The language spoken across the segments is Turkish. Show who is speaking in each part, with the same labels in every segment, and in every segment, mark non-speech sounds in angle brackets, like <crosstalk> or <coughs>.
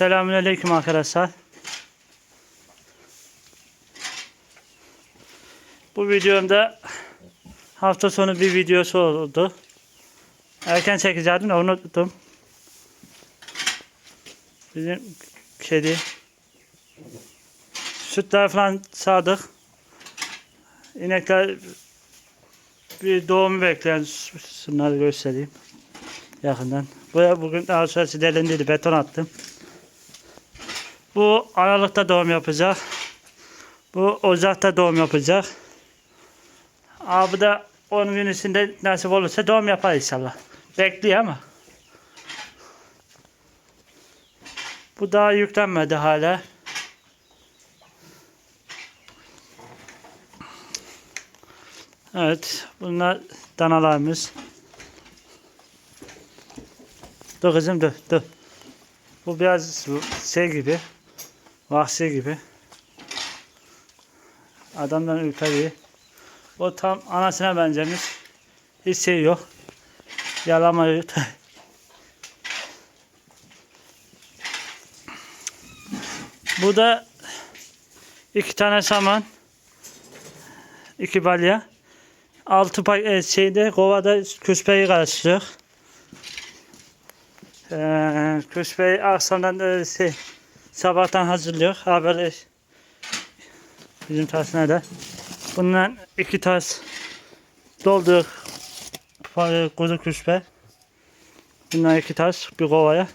Speaker 1: Selamünaleyküm arkadaşlar. Bu videomda hafta sonu bir videosu oldu. Erken çekecektim de unuttum. Bizim kedi. Sütler falan sağdık. İnekler bir doğumu bekleyen şunları göstereyim yakından. Buraya bugün daha sonrası delindiydi. Beton attım. Bu Aralık'ta doğum yapacak. Bu Ocak'ta doğum yapacak. Abi de 10 gün içinde nasip olursa doğum yapar inşallah. Bekliyor ama. Bu daha yüklenmedi hala. Evet, bunlar danalarımız. Dur kızım dur, dur. Bu biraz şey gibi, vahşi gibi. Adamdan ürperiyor. O tam anasına benzemiş. Hiç şey yok. Yalamıyor. <laughs> Bu da iki tane saman. iki balya. Altı pay e, şeyde kovada küspeyi karıştırıyor. Ee, küspeyi akşamdan da şey, sabahtan hazırlıyor. Ha böyle bizim tasına da. Bundan iki tas dolduk kuzu küspe. Bundan iki tas bir kovaya.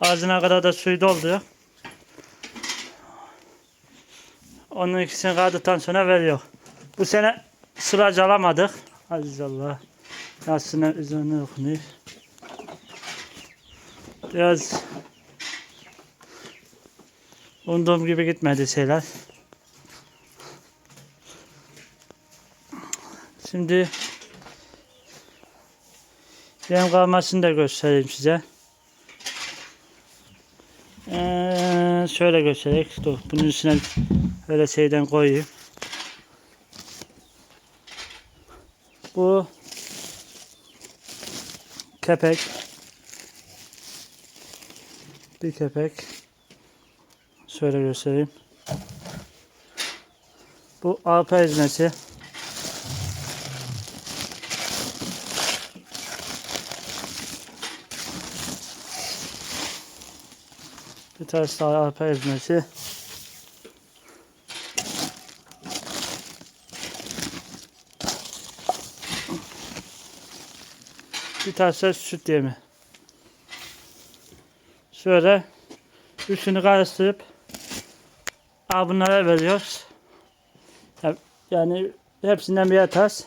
Speaker 1: Ağzına kadar da suyu dolduruyor. Onun ikisini kaldıktan sonra veriyor. Bu sene sılacı alamadık. Aziz Allah. Aslında üzerine okunuyor. Biraz umduğum gibi gitmedi şeyler. Şimdi yem kalmasını da göstereyim size. Ee, şöyle göstereyim. Dur, bunun üstüne öyle şeyden koyayım. Bu kepek. Bir kepek. Şöyle göstereyim. Bu arpa ezmesi. Bir tanesi daha arpa ezmesi. Bir tanesi de süt yemi. Şöyle üçünü karıştırıp al bunlara veriyoruz. Ya- Yani hepsinden bir tas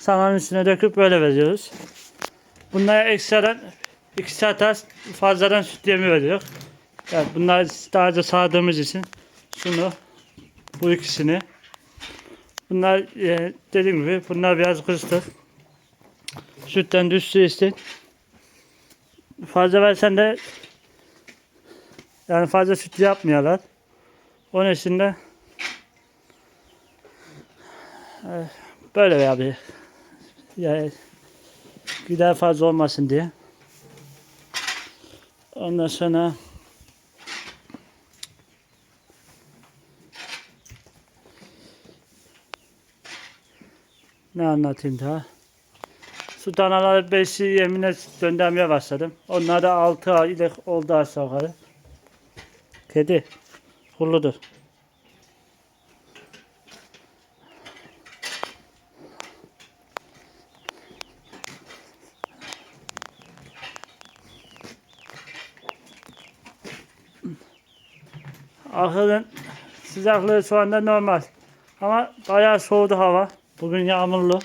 Speaker 1: samanın üstüne döküp böyle veriyoruz. Bunlara ekstradan iki tas fazladan süt yemi veriyor. Yani bunlar daha önce sağdığımız için şunu bu ikisini bunlar e, dediğim gibi bunlar biraz kıstık. Sütten düştüğü için fazla versen de yani fazla süt yapmıyorlar. Onun için de böyle veya bir yani gider fazla olmasın diye. Ondan sonra ne anlatayım daha? Su danaları besi yemine döndürmeye başladım. Onlar da 6 aylık oldu aşağı. Kedi. Hulludur. Ahırın sıcaklığı şu anda normal. Ama bayağı soğudu hava. Bugün yağmurlu.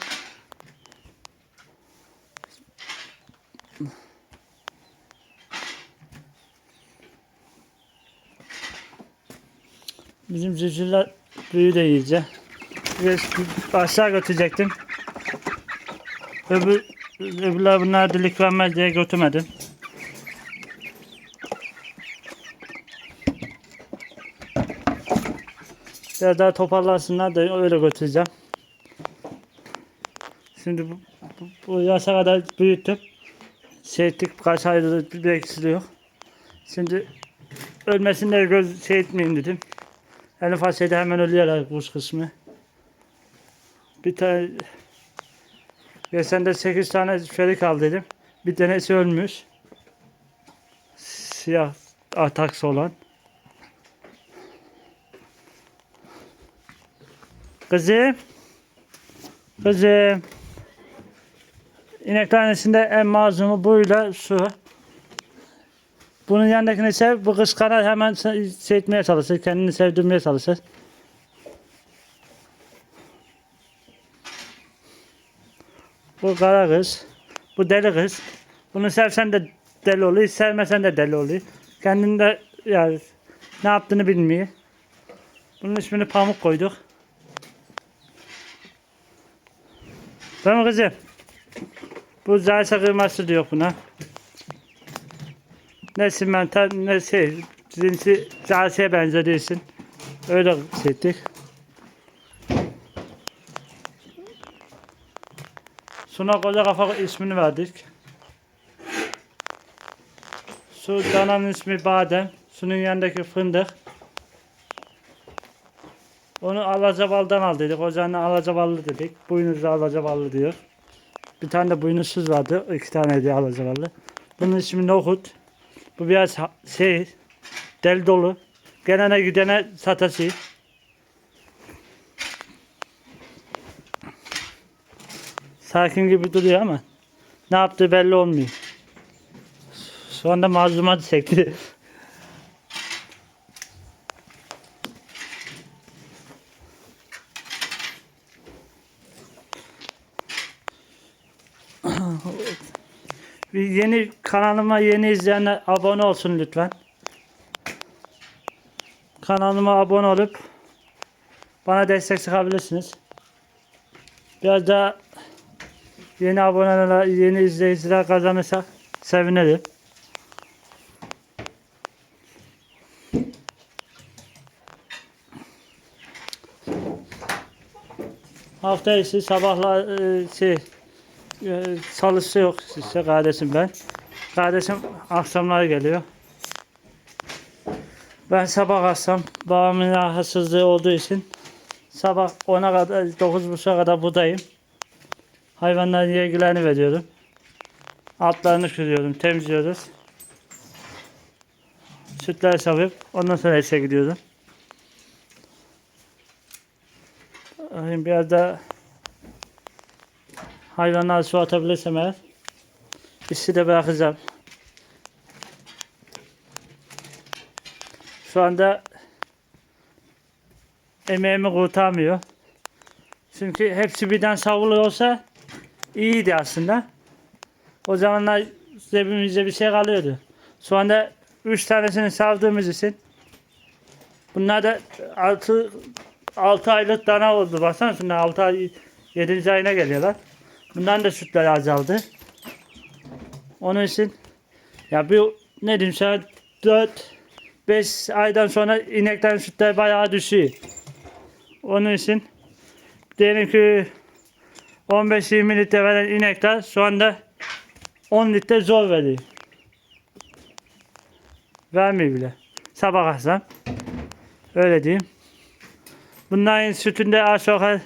Speaker 1: Bizim civcivler büyüdü iyice. Biraz aşağı götürecektim. Öbür, öbürler bunlar dilik vermez diye götürmedim. Biraz daha toparlansınlar da öyle götüreceğim. Şimdi bu, bu, bu yaşa kadar büyüttüm. Şey kaç aydır bir eksiliyor. Şimdi ölmesini de göz şey dedim. Ufak şeyde hemen ölüyorlar kuş kısmı. Bir tane Geçen de 8 tane ferik al dedim. Bir tanesi ölmüş. Siyah ataks olan. Kızım. Kızım. İnek tanesinde en mazumu buyla su. Bunun yanındakini sev, bu kıskanar hemen şey etmeye çalışır, kendini sevdirmeye çalışır. Bu kara kız, bu deli kız. Bunu sevsen de deli oluyor, sevmesen de deli oluyor. Kendinde yani ne yaptığını bilmiyor. Bunun ismini Pamuk koyduk. Tamam kızım. Bu zaysa kıyması diyor buna. Ne simental ne şey cinsi zaysiye benzediği için öyle seçtik. Suna koca kafa ismini verdik. Su dananın ismi badem. Sunun yanındaki fındık. Onu alacabaldan al dedik. Ocağına alacaballı dedik. Boynuzlu alacaballı diyor. Bir tane de boynuzsuz vardı. İki tane de alacaballı. Bunun ismi Nohut. Bu biraz şey del dolu. Gelene gidene satası. Sakin gibi duruyor ama ne yaptığı belli olmuyor. Şu anda mazlumat çekti. <laughs> Yeni kanalıma yeni izleyenler abone olsun lütfen. Kanalıma abone olup bana destek çıkabilirsiniz. Biraz daha yeni aboneler, yeni izleyiciler kazanırsak sevinirim. Hafta içi sabahlar e, şey e, yok işte kardeşim ben. Kardeşim akşamları geliyor. Ben sabah akşam babamın rahatsızlığı olduğu için sabah 10'a kadar 9.30'a kadar buradayım. Hayvanların ilgilerini veriyorum. Altlarını kırıyorum, temizliyoruz. Sütleri savup ondan sonra işe gidiyorum. Bakayım Biraz da hayvanlar su atabilirsem eğer işi de bırakacağım. Şu anda emeğimi kurtarmıyor. Çünkü hepsi birden savruluyorsa iyiydi aslında. O zamanlar cebimizde bir şey kalıyordu. Şu anda 3 tanesini savdığımız için bunlar da 6 6 aylık dana oldu. Baksana şimdi 6 ay 7. ayına geliyorlar. Bundan da sütler azaldı. Onun için ya bir ne diyeyim sana 4 5 aydan sonra inekten sütler bayağı düşüyor. Onun için diyelim ki 15-20 litre veren inekler şu anda 10 litre zor veriyor. Vermiyor bile. Sabah akşam. Öyle diyeyim. Bunların sütünde aşağı yukarı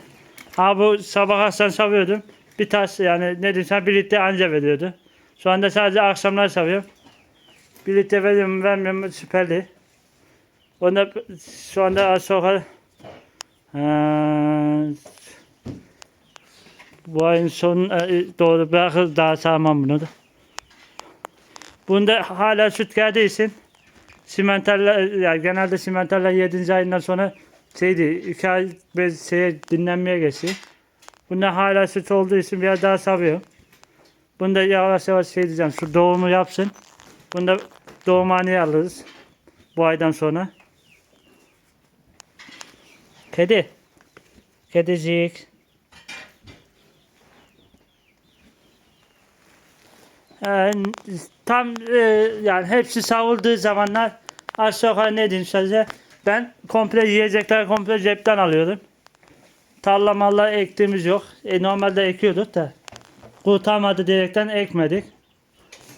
Speaker 1: ha bu sabah akşam savıyordum. Bir tas yani ne diyeyim sana bir litre anca veriyordu. Şu anda sadece akşamlar savuyorum. Bir litre veriyorum vermiyorum süperli. Onda şu anda yukarı eee, bu ayın son e, doğru bırakır daha sağmam bunu da. Bunda hala süt geldiği için simentaller yani genelde simentaller 7. ayından sonra şeydi 2 ay şeye dinlenmeye geçiyor. Bunda hala süt olduğu için biraz daha savıyor. Bunda yavaş yavaş şey diyeceğim şu doğumu yapsın. Bunda doğumhaneye alırız. Bu aydan sonra. Kedi. Kedicik. Yani tam e, yani hepsi savulduğu zamanlar aşağı yukarı ne diyeyim size ben komple yiyecekler komple cepten alıyordum. Tarla malla ektiğimiz yok. E, normalde ekiyorduk da kurtarmadı diyerekten ekmedik.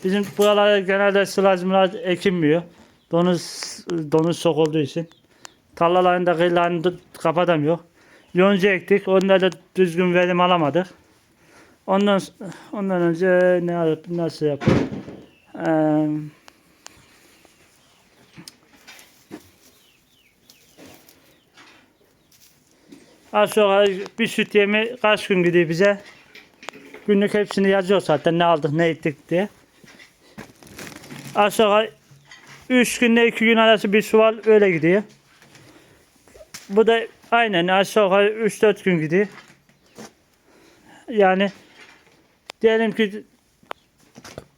Speaker 1: Bizim buralarda genelde sılaj mılaj ekilmiyor. Donuz donuz sok olduğu için. Tarlalarında kıyılarını kapatamıyor. Yonca ektik. Onda da düzgün verim alamadık. Ondan ondan önce ne yap- nasıl yaptık? Ee, aşağı yukarı bir süt yemi kaç gün gidiyor bize? Günlük hepsini yazıyor zaten ne aldık ne ettik diye. Aşağı yukarı 3 günde 2 gün arası bir sual öyle gidiyor. Bu da aynen aşağı yukarı 3-4 gün gidiyor. Yani diyelim ki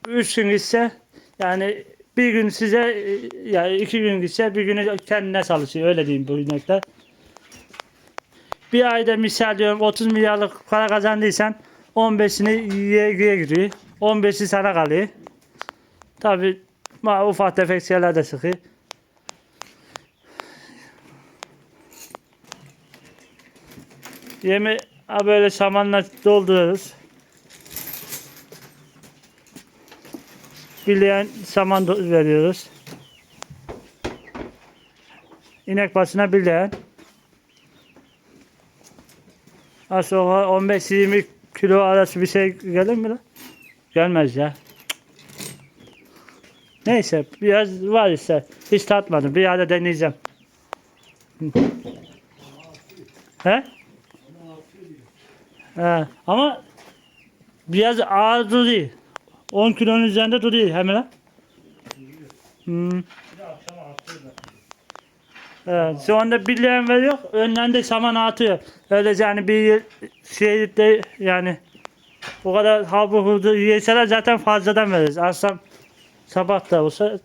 Speaker 1: 3 gün gitse yani bir gün size e, yani iki gün gitse bir günü kendine çalışıyor öyle diyeyim bu inekler. Bir ayda misal diyorum 30 milyarlık para kazandıysan 15'ini YG'ye giriyor. 15'i sana kalıyor. Tabi ufak tefek şeyler de sıkıyor. Yemi böyle samanla dolduruyoruz. Bileyen saman veriyoruz. İnek başına bileyen. Sonra 15-20 kilo arası bir şey gelir mi lan? Gelmez ya. Neyse biraz var işte. Hiç tatmadım. Bir yerde deneyeceğim. He? He. Ama biraz ağır duruyor. 10 kilonun üzerinde duruyor hemen. Hmm. Evet, şu anda birleğen veriyor. Önden de saman atıyor. Öyle yani bir şey de yani o kadar habur hurdu yeseler zaten fazladan veririz. Aslan sabah da olsa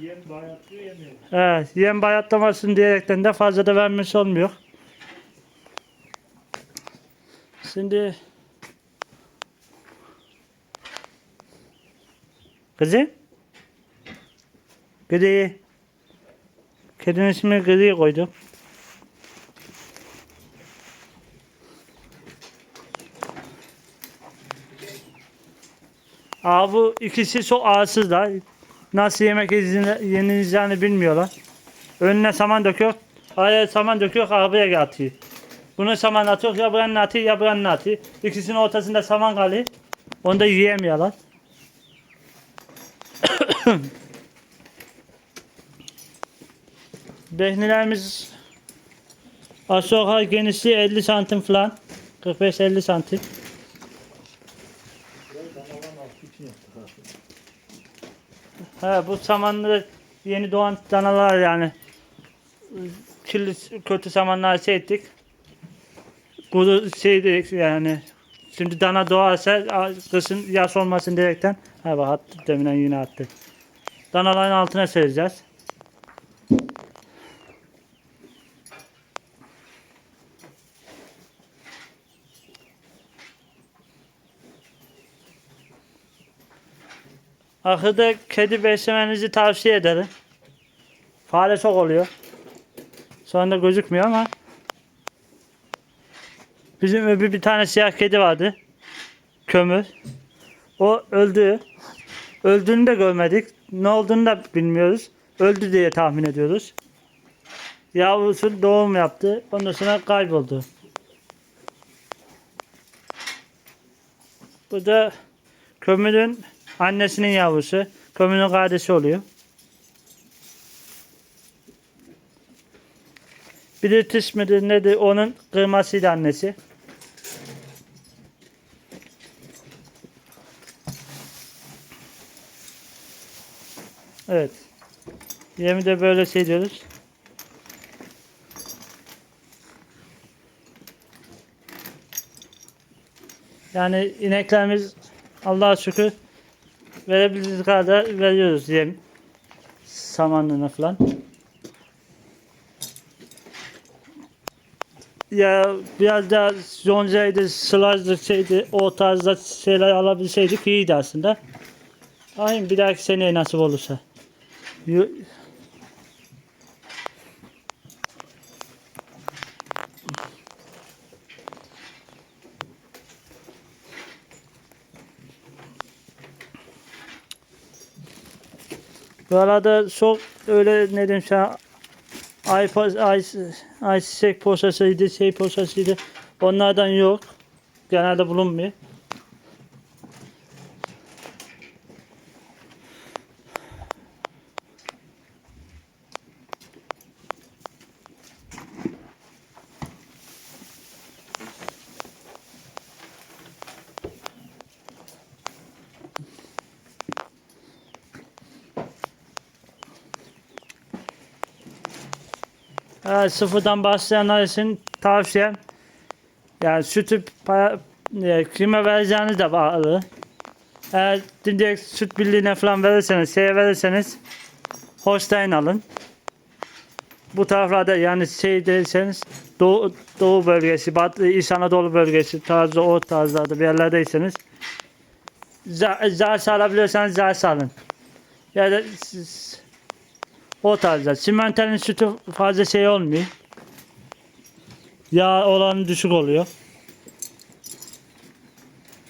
Speaker 2: Yem bayatlıyor yemiyor.
Speaker 1: evet, yem bayatlamasın diyerekten de fazla da vermiş olmuyor. Şimdi Kızı? Gri. Kedinin ismini Gri koydum. Aa, bu ikisi çok ağırsızlar. Nasıl yemek yenileceğini bilmiyorlar. Önüne saman döküyor. Araya saman döküyor, arabaya atıyor. Bunu saman atıyor, ya buranın atıyor, ya buranın atıyor. İkisinin ortasında saman kalıyor. Onu da yiyemiyorlar. <coughs> Behnilerimiz aşağı genişliği 50 santim falan. 45-50 santim. Ha, bu samanları yeni doğan danalar yani. Kirli, kötü samanlar şey ettik. Kuru şey dedik yani. Şimdi dana doğarsa kışın yaş olmasın diyerekten. Ha bak attı deminden yine attı. Danaların altına sereceğiz. Ahırda kedi beslemenizi tavsiye ederim. Fare çok oluyor. Şu anda gözükmüyor ama bizim öbür bir tane siyah kedi vardı. Kömür. O öldü. Öldüğünü de görmedik. Ne olduğunu da bilmiyoruz. Öldü diye tahmin ediyoruz. Yavrusu doğum yaptı. Ondan sonra kayboldu. Bu da kömürün annesinin yavrusu. Kömürün kardeşi oluyor. Tiş midir nedir onun kıymasıyla annesi. Evet. Yemi de böyle şey. Yani ineklerimiz Allah'a şükür verebildiğimiz kadar veriyoruz yem. Samanlığına falan. Ya biraz daha yoncaydı, sılajdı, şeydi, o tarzda şeyler alabilseydik iyiydi aslında. Aynen bir dahaki seneye nasip olursa. Buralarda çok öyle ne diyeyim sana ay, ay, ay çiçek posasıydı, şey posasıydı. Onlardan yok. Genelde bulunmuyor. Sıfırdan başlayanlar için tavsiyem yani sütü para, e, kime vereceğiniz de bağlı. Eğer direkt süt birliğine falan verirseniz, şeye verirseniz Holstein alın. Bu taraflarda yani şey derseniz Doğu, Doğu bölgesi, Batı, İç Anadolu bölgesi tarzı o tarzlarda bir yerlerdeyseniz za- Zars alabiliyorsanız Zars alın. Ya da o tarzda. Simentelin sütü fazla şey olmuyor. Yağ oranı düşük oluyor.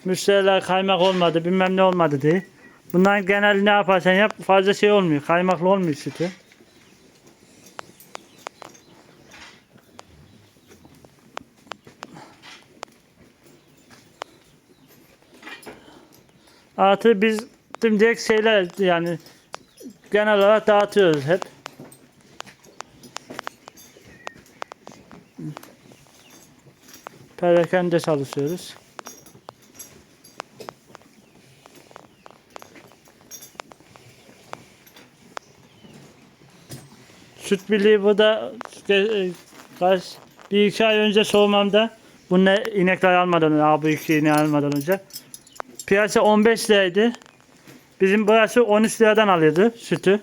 Speaker 1: Müşteriler kaymak olmadı, bilmem ne olmadı diye. Bunların genel ne yaparsan yap fazla şey olmuyor. Kaymaklı olmuyor sütü. Artı biz direkt şeyler yani genel olarak dağıtıyoruz hep. Perakende çalışıyoruz. Süt birliği burada e, kaç bir iki ay önce soğumamda bunu inekler almadan abi iki ineği almadan önce piyasa 15 liraydı. Bizim burası 13 liradan alıyordu sütü.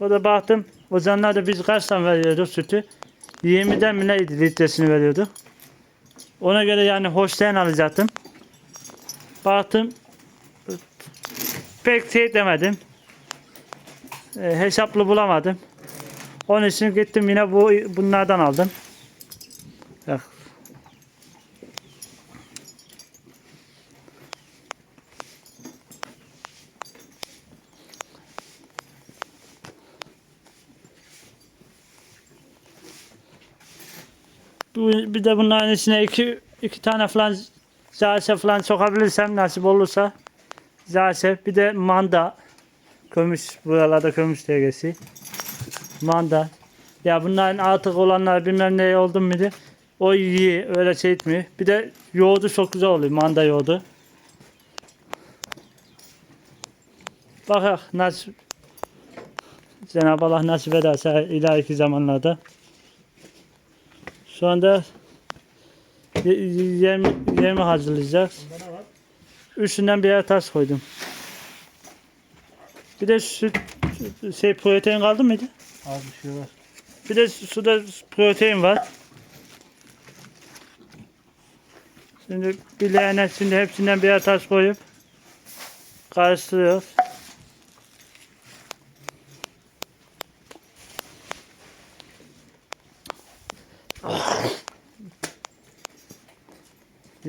Speaker 1: O da baktım o zamanlar da biz kaçtan veriyorduk sütü? 20'den mi neydi litresini veriyorduk. Ona göre yani Holstein alacaktım. Baktım pek şey demedim. E, hesaplı bulamadım. Onun için gittim yine bu bunlardan aldım. Bir de bunların içine iki, iki tane falan zase falan sokabilirsem nasip olursa zase. Bir de manda. Kömüş buralarda kömüş devgesi manda. Ya bunların artık olanlar bilmem ne oldu muydu o iyi öyle şey etmiyor. Bir de yoğurdu çok güzel oluyor manda yoğurdu. Bakak nasip Cenab-ı Allah nasip ederse ileriki zamanlarda şu anda ye- yem, yemi hazırlayacağız. Üstünden birer taş koydum. Bir de süt şey protein kaldı mıydı?
Speaker 2: Az bir şey var.
Speaker 1: Bir de suda protein var. Şimdi bileğine şimdi hepsinden birer taş koyup karıştırıyoruz.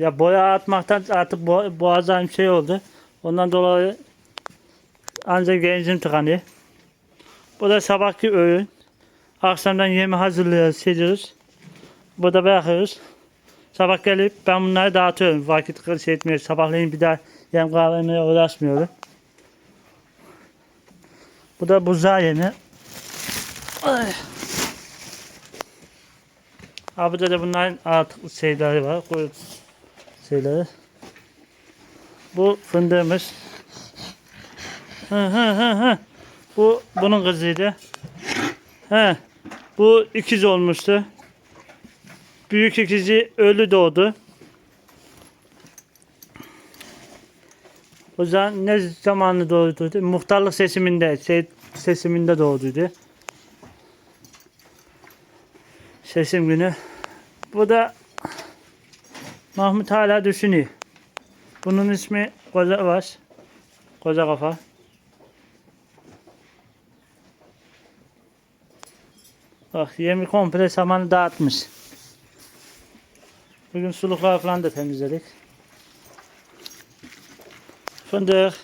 Speaker 1: Ya boya atmaktan artık bo boğazım şey oldu. Ondan dolayı ancak gencim tıkanıyor. Bu da sabahki öğün. Akşamdan yemi hazırlıyoruz, seriyoruz. Burada bırakıyoruz. Sabah gelip ben bunları dağıtıyorum. Vakit şey etmiyor. Sabahleyin bir daha yem kahvemeye uğraşmıyorum. Bu da buzağı yemi. Ay. Burada da bunların artık şeyleri var. koy- Şeyleri. Bu fındığımız. Hı hı hı hı. Bu bunun kızıydı. He. Bu ikiz olmuştu. Büyük ikizi ölü doğdu. O zaman ne zamanı doğduydu? Muhtarlık seçiminde, şey, seçiminde doğduydu. Seçim günü. Bu da Mahmut hala düşünüyor. Bunun ismi Koza var. Koza kafa. Bak yemi komple samanı dağıtmış. Bugün sulukları falan da temizledik. Fındık.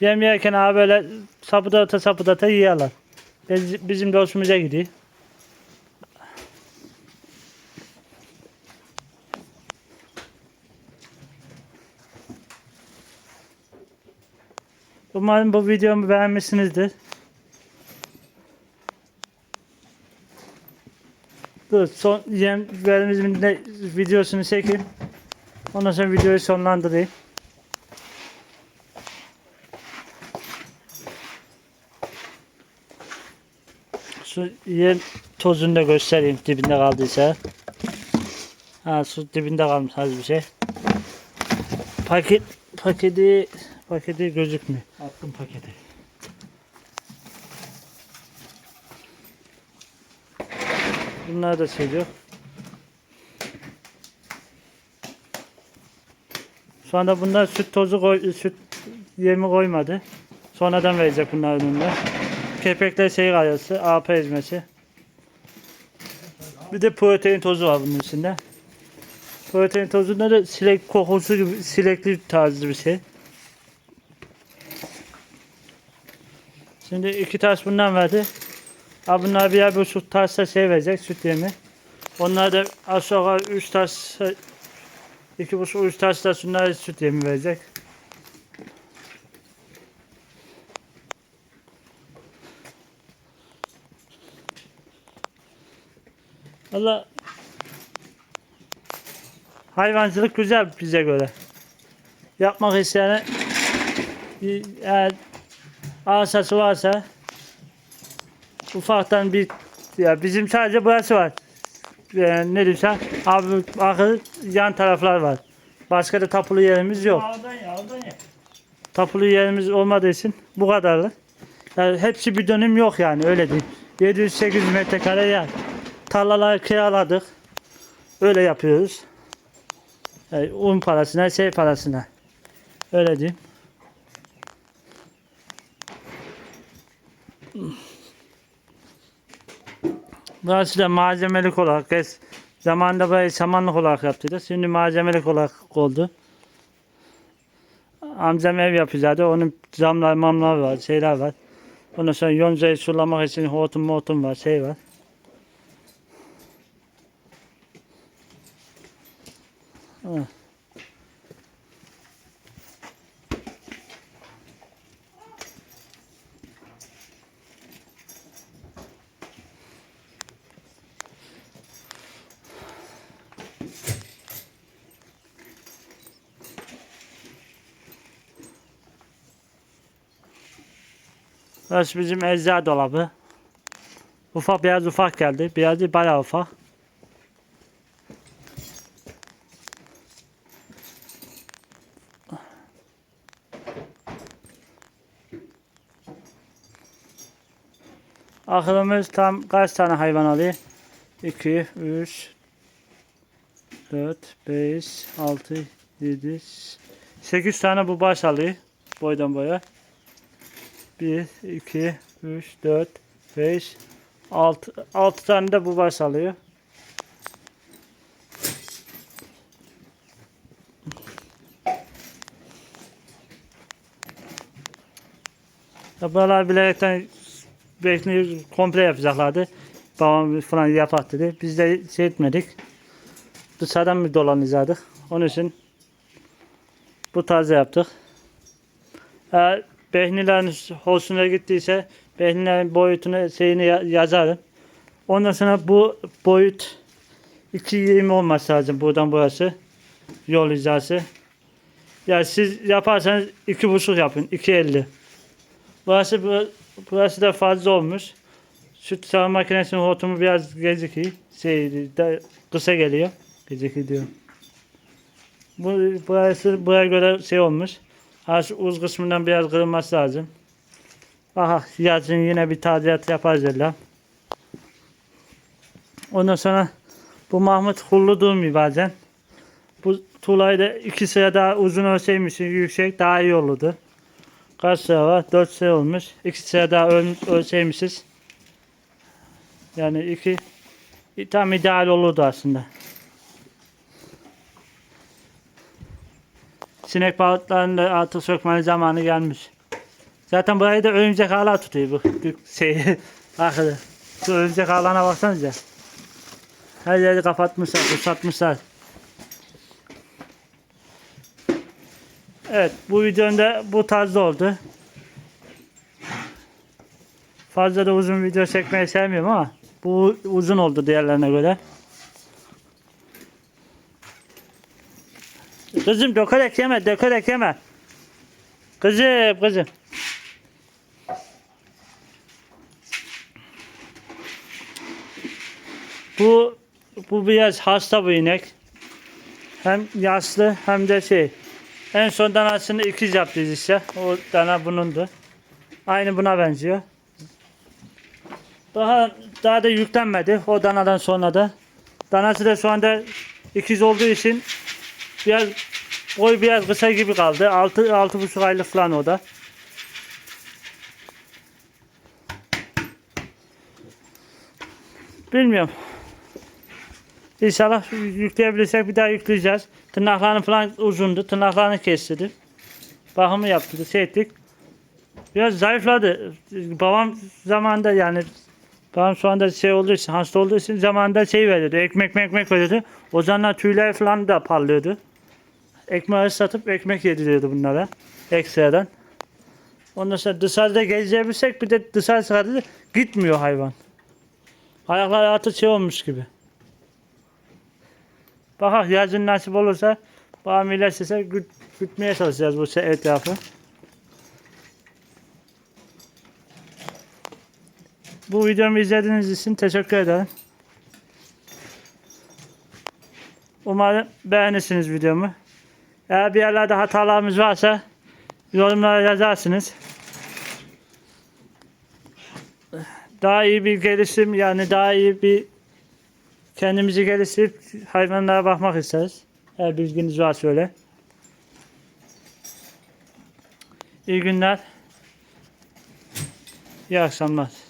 Speaker 1: Yem yerken abi böyle sapıdata sapıdata yiyorlar. Biz, bizim de hoşumuza gidiyor. Umarım bu videomu beğenmişsinizdir. Dur son yemlerimizin de videosunu çekeyim. Ondan sonra videoyu sonlandırayım. Şu yem tozunu da göstereyim dibinde kaldıysa. Ha su dibinde kalmış az bir şey. Paket paketi paketi gözükmüyor.
Speaker 2: Attım paketi.
Speaker 1: Bunlar da söylüyor. Şu anda bunlar süt tozu koy, süt yemi koymadı. Sonradan verecek bunlar önünde. Kepekler şey gayası, AP ezmesi. Bir de protein tozu var bunun içinde. Protein tozunda da silek kokusu gibi silekli tarzı bir şey. Şimdi iki taş bundan verdi. Ha bunlar birer buçuk taşla şey verecek süt yemi. Onlar da aşağı üç taş iki buçuk üç taşla şunlar süt yemi verecek. Valla hayvancılık güzel bize göre. Yapmak isteyene eğer arsası varsa ufaktan bir ya bizim sadece burası var. Yani ne diyorsan abi bakın yan taraflar var. Başka da tapulu yerimiz yok.
Speaker 2: Oradan ya oradan ya.
Speaker 1: Tapulu yerimiz olmadığı için bu kadarlı. Yani hepsi bir dönüm yok yani öyle değil. 700-800 metrekare yer. Tarlaları kiraladık. Öyle yapıyoruz. Yani un parasına, şey parasına. Öyle diyeyim. Burası da malzemelik olarak es, zamanında böyle samanlık olarak yaptıydı. Şimdi malzemelik olarak oldu. Amcam ev yapıyordu. Onun camlar, mamlar var, şeyler var. Ondan sonra yoncayı sulamak için hortum mortum var, şey var. Ha. Burası bizim ecza dolabı. Ufak biraz ufak geldi. Biraz değil bayağı ufak. Aklımız tam kaç tane hayvan alıyor? 2, 3, 4, 5, 6, 7, 8 tane bu baş alıyor. Boydan boya. 1, 2, 3, 4, 5, 6, 6 tane de bu baş alıyor. Ya buralar bilerekten bekliyor komple yapacaklardı. Babam falan yapak dedi. Biz de şey etmedik. Dışarıdan bir dolanacaktık. Onun için bu tarzda yaptık. Eğer Behnilerin hoşuna gittiyse Behnilerin boyutunu şeyini ya- yazarım. Ondan sonra bu boyut 2.20 olması lazım buradan burası. Yol hizası. Ya siz yaparsanız 2.5 yapın. 2.50. Burası bu- burası da fazla olmuş. Süt sağım makinesinin hortumu biraz gecikiyor. Şey, de, kısa geliyor. Gecikiyor diyorum. Bu, burası buraya göre şey olmuş. Ha şu uz kısmından biraz kırılması lazım. Aha yazın yine bir tadilat yaparız ella. Ondan sonra bu Mahmut hullu durmuyor bazen. Bu tuğlayı da iki sıra daha uzun ölseymişsin yüksek daha iyi olurdu. Kaç sıra var? Dört sıra olmuş. İki sıra daha öl, ölseymişiz. Yani iki tam ideal olurdu aslında. Sinek balıklarının da artık sökmenin zamanı gelmiş. Zaten burayı da örümcek ağlar tutuyor bu şey arkada. <laughs> Şu örümcek ağlarına baksanıza. Her yeri kapatmışlar, kusatmışlar. Evet, bu videonun da bu tarzda oldu. Fazla da uzun video çekmeyi sevmiyorum ama bu uzun oldu diğerlerine göre. Kızım dökerek yeme, dökerek yeme. Kızım, kızım. Bu bu biraz hasta bu inek. Hem yaşlı hem de şey. En son danasını ikiz yaptıyız işte. O dana bunundu. Aynı buna benziyor. Daha daha da yüklenmedi o danadan sonra da. Danası da şu anda ikiz olduğu için biraz boy biraz kısa gibi kaldı. 6 altı buçuk aylık falan o da. Bilmiyorum. İnşallah yükleyebilirsek bir daha yükleyeceğiz. Tırnaklarını falan uzundu. Tırnaklarını kestirdim. Bakımı yaptı. Şey ettik. Biraz zayıfladı. Babam zamanında yani babam şu anda şey olduğu için hasta olduğu için zamanında şey veriyordu. Ekmek ekmek veriyordu. O zamanlar tüyler falan da parlıyordu. Ekmeği satıp ekmek yediriyordu bunlara. Ekstradan. Ondan sonra dışarıda gezebilsek bir de dışarı çıkardı. Gitmiyor hayvan. Ayakları artık şey olmuş gibi. Bakak yazın nasip olursa babam iyileşirse güt, gütmeye çalışacağız bu şey etrafı. Bu videomu izlediğiniz için teşekkür ederim. Umarım beğenirsiniz videomu. Eğer bir yerlerde hatalarımız varsa yorumlara yazarsınız. Daha iyi bir gelişim yani daha iyi bir kendimizi geliştirip hayvanlara bakmak isteriz. Eğer bilginiz varsa öyle. İyi günler. İyi akşamlar.